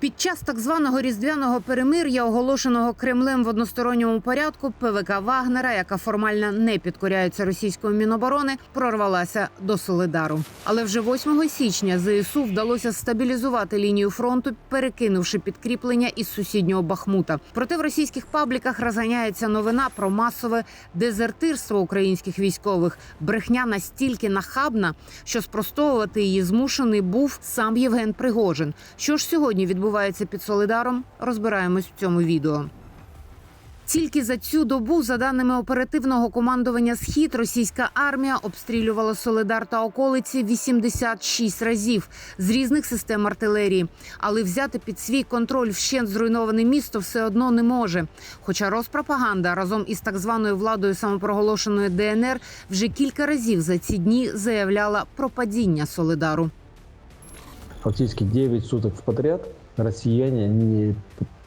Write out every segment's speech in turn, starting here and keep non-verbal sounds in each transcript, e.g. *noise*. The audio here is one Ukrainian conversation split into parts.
Під час так званого різдвяного перемир'я, оголошеного Кремлем в односторонньому порядку, ПВК Вагнера, яка формально не підкоряється російської міноборони, прорвалася до Солидару. Але вже 8 січня ЗСУ вдалося стабілізувати лінію фронту, перекинувши підкріплення із сусіднього Бахмута. Проте в російських пабліках розганяється новина про масове дезертирство українських військових. Брехня настільки нахабна, що спростовувати її змушений був сам Євген Пригожин. Що ж сьогодні відбувається під Солидаром, розбираємось в цьому відео. Тільки за цю добу, за даними оперативного командування Схід, російська армія обстрілювала Солидар та околиці 86 разів з різних систем артилерії. Але взяти під свій контроль вщент зруйноване місто все одно не може. Хоча Роспропаганда разом із так званою владою самопроголошеної ДНР вже кілька разів за ці дні заявляла про падіння Солидару. фактически 9 суток в подряд россияне они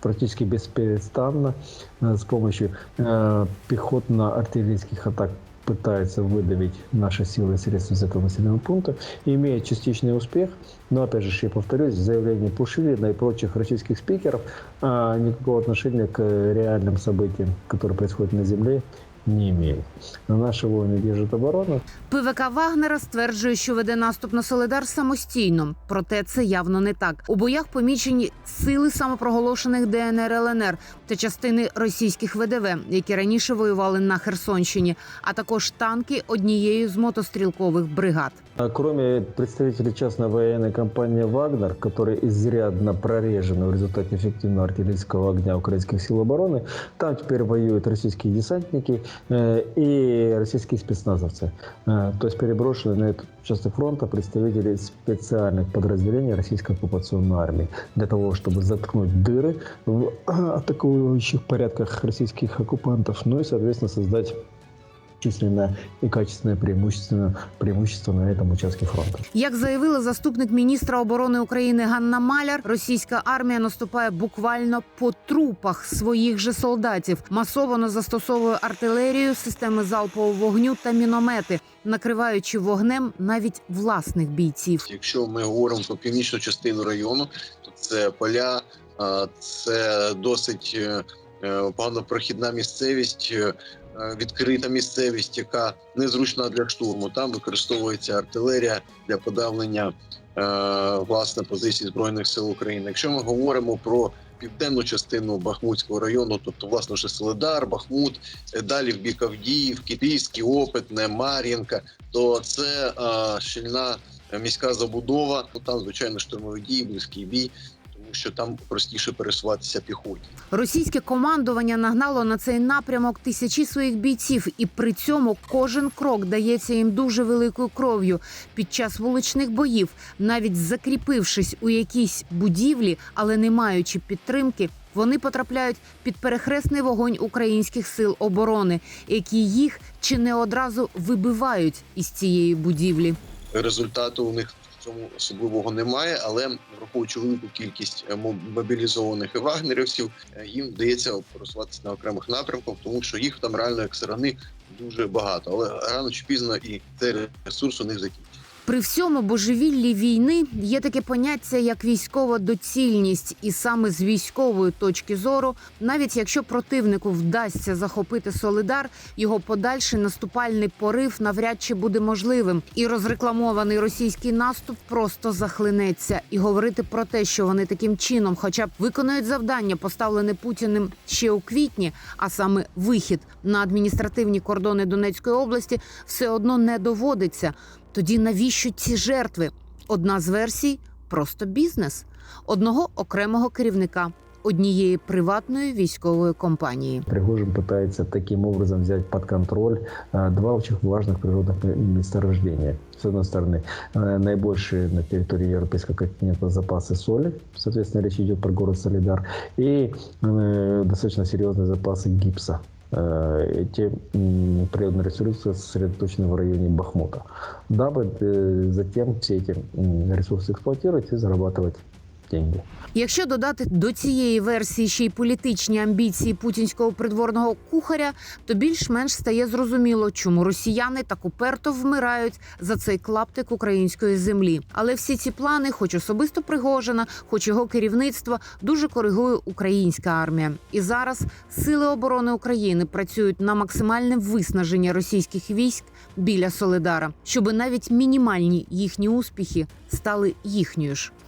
практически бесперестанно э, с помощью э, пехотно-артиллерийских атак пытаются выдавить наши силы и средства из этого населенного пункта, имеет частичный успех, но опять же, я повторюсь, заявление Пушилина и прочих российских спикеров а, никакого отношения к реальным событиям, которые происходят на земле, не имеет. Но наши воины держат оборону, ПВК Вагнера стверджує, що веде наступ на Соледар самостійно. Проте це явно не так. У боях помічені сили самопроголошених ДНР ЛНР та частини російських ВДВ, які раніше воювали на Херсонщині, а також танки однієї з мотострілкових бригад. А Кроме представителей частной военной компании «Вагнер», которые изрядно прорежены в результате эффективного артиллерийского огня украинских сил обороны, там теперь воюют российские десантники э, и российские спецназовцы. Э, То есть переброшены на этот участок фронта представители специальных подразделений российской оккупационной армии для того, чтобы заткнуть дыры в *clears throat* атакующих порядках российских оккупантов, ну и, соответственно, создать численное и качественное преимущество, преимущество на этом участке фронта. Як заявила заступник міністра оборони України Ганна Маляр, російська армія наступає буквально по трупах своїх же солдатів, масово застосовує артилерію, системи залпового вогню та міномети, накриваючи вогнем навіть власних бійців. Якщо ми говоримо про північну частину району, то це поля, а, це досить е, е, погано-прохідна місцевість, е, відкрита місцевість, яка незручна для штурму. Там використовується артилерія для подавлення е, власне позицій збройних сил України. Якщо ми говоримо про південну частину Бахмутського району, тобто власне вже Солидар, Бахмут, е, далі в бік Авдіївки, Київський, Опитне, Мар'їнка, то це е, щільна міська забудова. Ну там звичайно штурмові дії, близький бій, тому що там простіше пересуватися піхоті. Російське командування нагнало на цей напрямок тисячі своїх бійців, і при цьому кожен крок дається їм дуже великою кров'ю під час вуличних боїв, навіть закріпившись у якійсь будівлі, але не маючи підтримки. Вони потрапляють під перехресний вогонь українських сил оборони, які їх чи не одразу вибивають із цієї будівлі. Результату у них цьому особливого немає, але враховуючи велику кількість е, мобілізованих вагнерівців, е, їм вдається просуватися на окремих напрямках, тому що їх там реально як сирани дуже багато. Але рано чи пізно і цей ресурс у них закінчиться. При всьому божевіллі війни є таке поняття як військова доцільність, і саме з військової точки зору, навіть якщо противнику вдасться захопити Солидар, його подальший наступальний порив навряд чи буде можливим. І розрекламований російський наступ просто захлинеться. І говорити про те, що вони таким чином, хоча б виконують завдання, поставлене Путіним ще у квітні, а саме вихід на адміністративні кордони Донецької області, все одно не доводиться. Тоді навіщо ці жертви? Одна з версій просто бізнес одного окремого керівника однієї приватної військової компанії. Пригожин пытается таким образом взять под контроль э, два очень важных природных м- месторождения. С одной стороны, э, наибольшие на территории Европейского континента запасы соли, соответственно, речь идет про город Солидар, и э, достаточно серьезные запасы гипса. Э, Эти м, природные ресурсы сосредоточены в районе Бахмута, дабы э, затем все эти м, ресурсы эксплуатировать и зарабатывать деньги. Якщо додати до цієї версії ще й політичні амбіції путінського придворного кухаря, то більш-менш стає зрозуміло, чому росіяни так уперто вмирають за цей клаптик української землі. Але всі ці плани, хоч особисто Пригожина, хоч його керівництво, дуже коригує українська армія. І зараз сили оборони України працюють на максимальне виснаження російських військ біля Солидара, щоб навіть мінімальні їхні успіхи стали їхньою ж